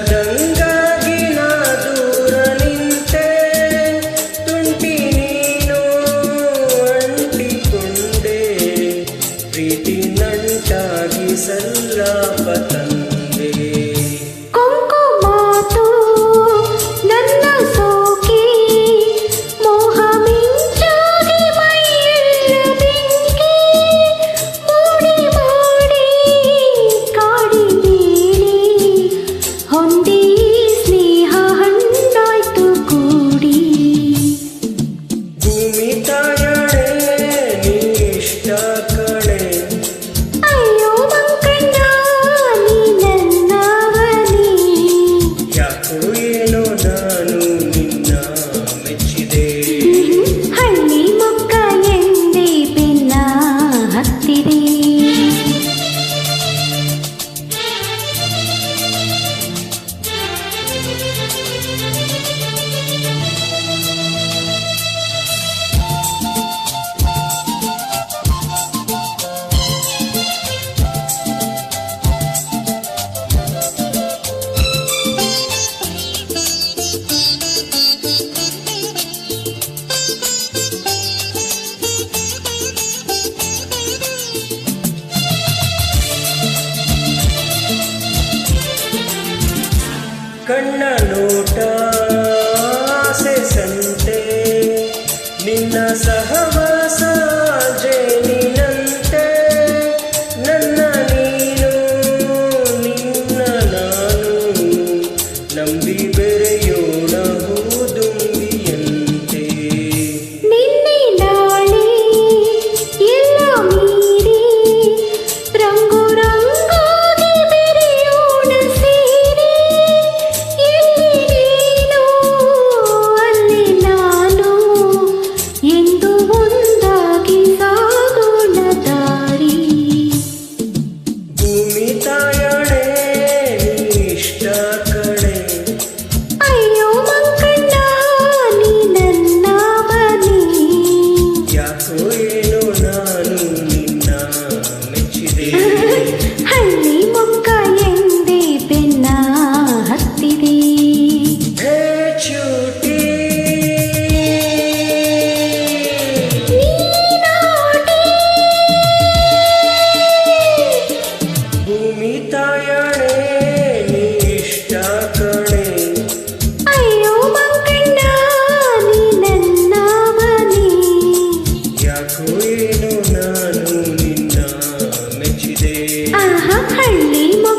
ಸಜ್ಜಂಗಾಗಿ ನಾ ದೂರ ನಿಂತೆ ತುಂಟಿ ನೀನು ಅಂಟಿಕೊಂಡೆ ಪ್ರೀತಿ ನಂಟಾಗಿ ಸಲ್ಲಾಪ ತಂದೆ ಕಣ್ಣ ನೋಟ ಸಂತೆ ನಿನ್ನ ಸ 啊哈，很里猫。